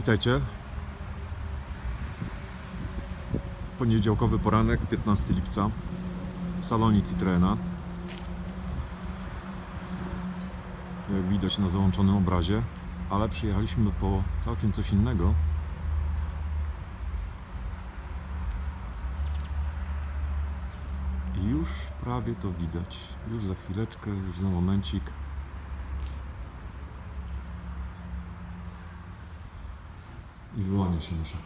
Witajcie. Poniedziałkowy poranek, 15 lipca w salonie Citroena. Jak widać na załączonym obrazie, ale przyjechaliśmy po całkiem coś innego. I już prawie to widać. Już za chwileczkę, już za momencik. I wyłania się nasza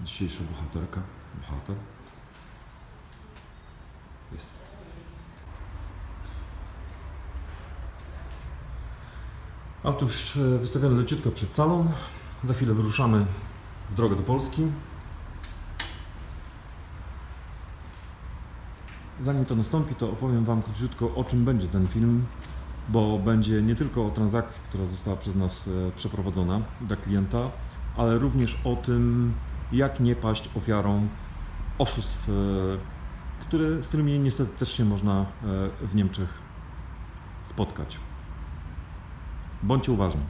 dzisiejsza bohaterka. Bohater. Jest. Już e, wystawione leciutko przed salą. Za chwilę wyruszamy w drogę do Polski. Zanim to nastąpi, to opowiem Wam króciutko o czym będzie ten film, bo będzie nie tylko o transakcji, która została przez nas e, przeprowadzona dla klienta, ale również o tym, jak nie paść ofiarą oszustw, e, które, z którymi niestety też się można e, w Niemczech spotkać. Bądźcie uważni.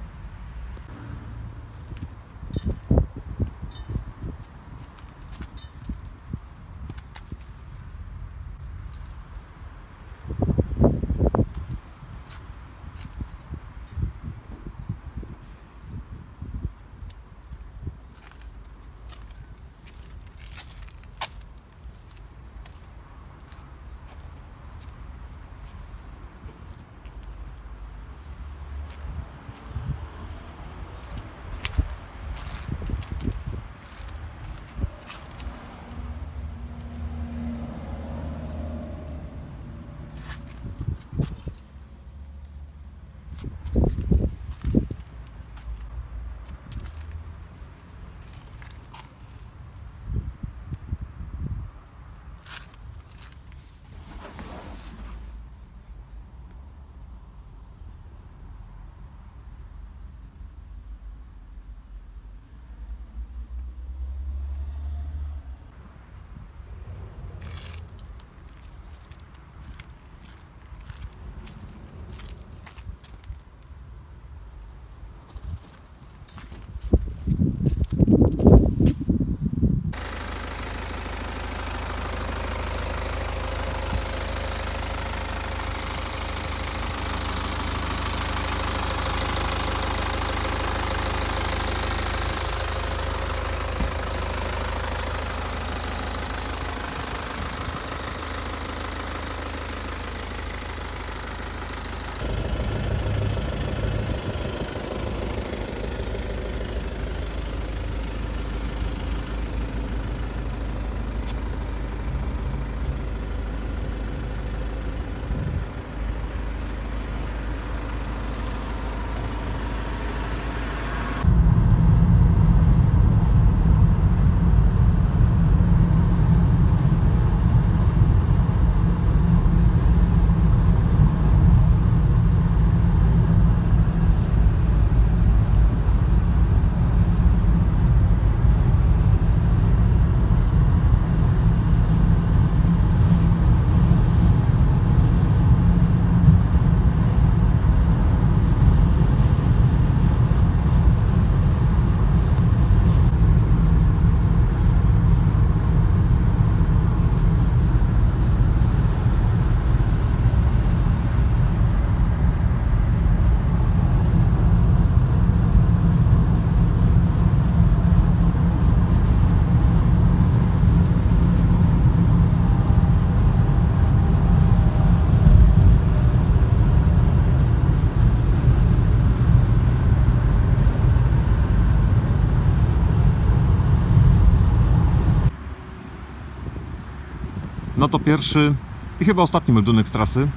No to pierwszy i chyba ostatni meldunek z trasy.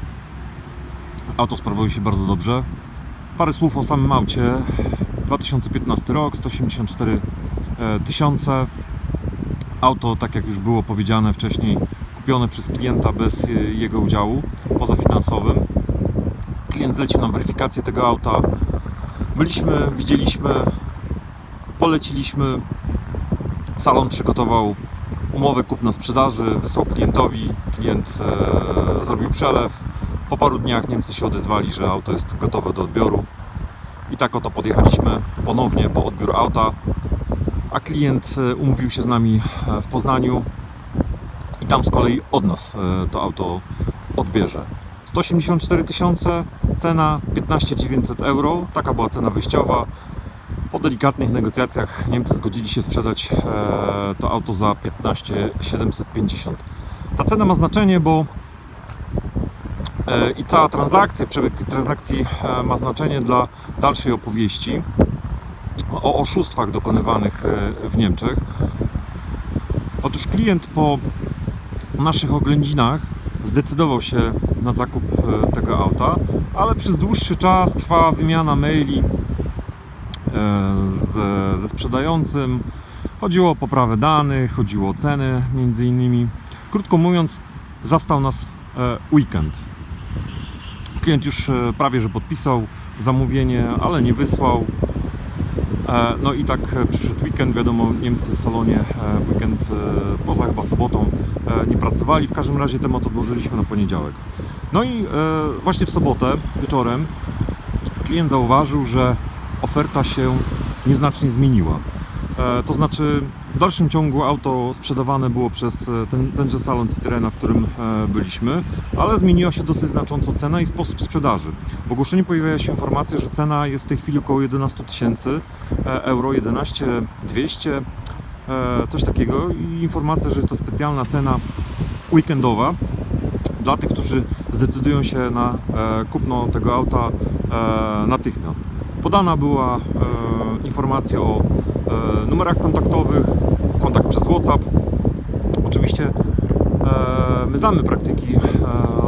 Auto sprawuje się bardzo dobrze. Parę słów o samym aucie. 2015 rok, 184 e, tysiące. Auto, tak jak już było powiedziane wcześniej, kupione przez klienta bez e, jego udziału, pozafinansowym. Klient zlecił nam weryfikację tego auta. Byliśmy, widzieliśmy, poleciliśmy. Salon przygotował umowę kupna-sprzedaży, wysłał klientowi, klient e, zrobił przelew. Po paru dniach Niemcy się odezwali, że auto jest gotowe do odbioru. I tak oto podjechaliśmy ponownie po odbiór auta, a klient e, umówił się z nami e, w Poznaniu i tam z kolei od nas e, to auto odbierze. 184 tysiące, cena 15 900 euro, taka była cena wyjściowa. Po delikatnych negocjacjach Niemcy zgodzili się sprzedać e, to auto za 15 750. Ta cena ma znaczenie, bo e, i cała transakcja, przebieg tej transakcji e, ma znaczenie dla dalszej opowieści o oszustwach dokonywanych w Niemczech. Otóż klient po naszych oględzinach zdecydował się na zakup tego auta, ale przez dłuższy czas trwa wymiana maili z, ze sprzedającym. Chodziło o poprawę danych, chodziło o ceny między innymi. Krótko mówiąc, zastał nas e, weekend. Klient już e, prawie że podpisał zamówienie, ale nie wysłał. E, No i tak e, przyszedł weekend, wiadomo, Niemcy w salonie e, weekend e, poza chyba sobotą e, nie pracowali. W każdym razie temat odłożyliśmy na poniedziałek. No i e, właśnie w sobotę wieczorem klient zauważył, że oferta się nieznacznie zmieniła. E, To znaczy, w dalszym ciągu auto sprzedawane było przez e, ten, tenże salon Citroena, w którym e, byliśmy, ale zmieniła się dosyć znacząco cena i sposób sprzedaży. W ogłoszeniu pojawiła się informacja, że cena jest w tej chwili około 11 tysięcy euro, 11 200, e, coś takiego i informacja, że jest to specjalna cena weekendowa dla tych, którzy zdecydują się na kupno tego auta natychmiast. Podana była e, informacja o e, numerach kontaktowych, kontakt przez WhatsApp. Oczywiście e, my znamy praktyki e,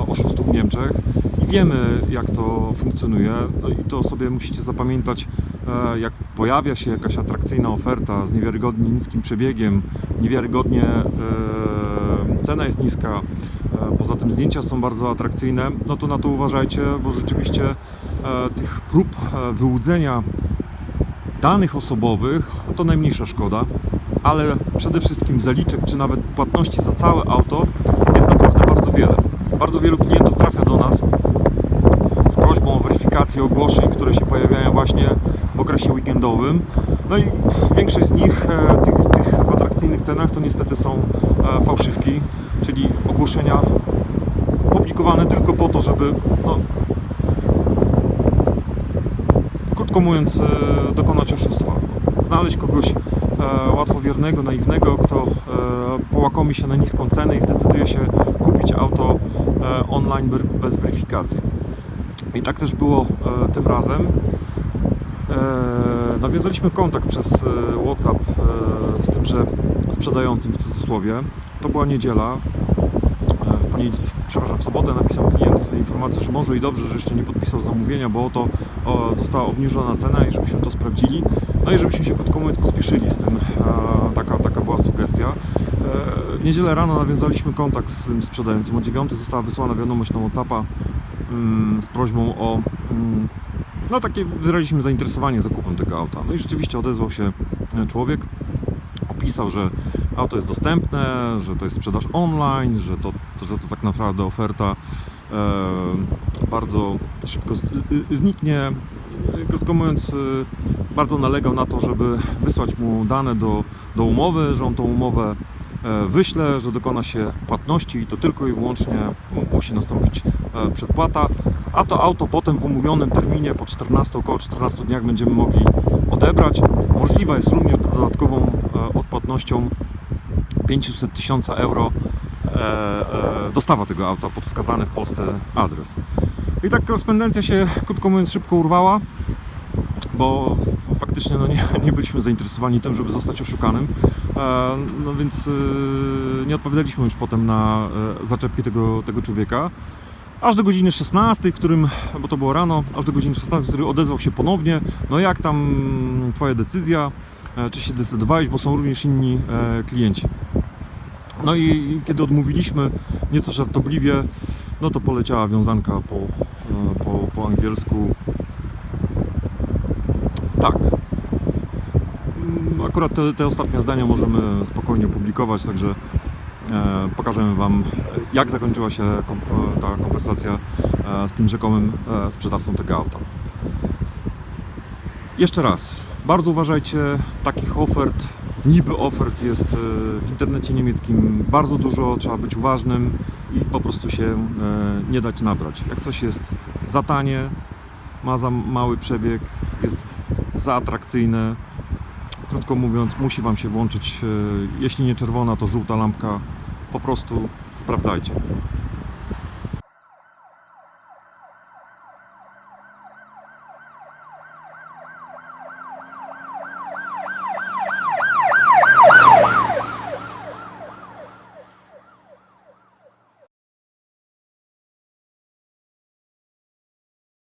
oszustów w Niemczech i wiemy jak to funkcjonuje. No i to sobie musicie zapamiętać, e, jak pojawia się jakaś atrakcyjna oferta z niewiarygodnie niskim przebiegiem, niewiarygodnie e, cena jest niska, e, poza tym zdjęcia są bardzo atrakcyjne, no to na to uważajcie, bo rzeczywiście e, tych prób e, wyłudzenia danych osobowych to najmniejsza szkoda, ale przede wszystkim zaliczek czy nawet płatności za całe auto jest naprawdę bardzo wiele. Bardzo wielu klientów trafia do nas z prośbą o weryfikację ogłoszeń, które się pojawiają właśnie w okresie weekendowym. No i większość z nich, tych, tych w atrakcyjnych cenach, to niestety są fałszywki, czyli ogłoszenia publikowane tylko po to, żeby no, krótko mówiąc, e, dokonać oszustwa. Znaleźć kogoś e, łatwowiernego, naiwnego, kto e, połakomi się na niską cenę i zdecyduje się kupić auto e, online bez weryfikacji. I tak też było e, tym razem. Nawiązaliśmy kontakt przez e, WhatsApp e, z tymże sprzedającym w cudzysłowie. To była niedziela. E, w, w, przepraszam, w sobotę napisał klient informację, że może i dobrze, że jeszcze nie podpisał zamówienia, bo oto została obniżona cena i żebyśmy to sprawdzili. No i żebyśmy się krótko mówiąc pospieszyli z tym. Taka, taka była sugestia. W niedzielę rano nawiązaliśmy kontakt z tym sprzedającym. O 9 została wysłana wiadomość na Whatsappa mm, z prośbą o mm, no takie wyraziliśmy zainteresowanie zakupem tego auta. No i rzeczywiście odezwał się człowiek, opisał, że auto jest dostępne, że to jest sprzedaż online, że to, że to tak naprawdę oferta e, bardzo szybko z, y, zniknie. Krótko mówiąc, e, bardzo nalegał na to, żeby wysłać mu dane do, do umowy, że on tą umowę e, wyśle, że dokona się płatności i to tylko i wyłącznie mu- musi nastąpić e, przedpłata, a to auto potem w umówionym terminie po 14, około 14 dniach będziemy mogli odebrać. Możliwa jest również dodatkową e, odpłatnością 500 tysiąca euro dostawa tego auta pod wskazany w Polsce adres. I tak korespondencja się, krótko mówiąc, szybko urwała, bo faktycznie no, nie, nie byliśmy zainteresowani tym, żeby zostać oszukanym. E, no więc e, nie odpowiadaliśmy już potem na e, zaczepki tego, tego człowieka. Aż do godziny 16, w którym, bo to było rano, aż do godziny 16, w której odezwał się ponownie. No jak tam Twoja decyzja? Czy się zdecydowałeś, bo są również inni klienci. No i kiedy odmówiliśmy nieco żartobliwie, no to poleciała wiązanka po, po, po angielsku. Tak. Mm, Akurat te, te ostatnie zdania możemy spokojnie publikować, także e, pokażemy Wam, jak zakończyła się e, ta konwersacja e, z tym rzekomym sprzedawcą tego auta. Jeszcze raz, bardzo uważajcie, takich ofert, niby ofert jest w internecie niemieckim bardzo dużo, trzeba być uważnym i po prostu się nie dać nabrać. Jak coś jest za tanie, ma za mały przebieg, jest za atrakcyjne, krótko mówiąc, musi Wam się włączyć, e, jeśli nie czerwona, to żółta lampka, po prostu sprawdzajcie.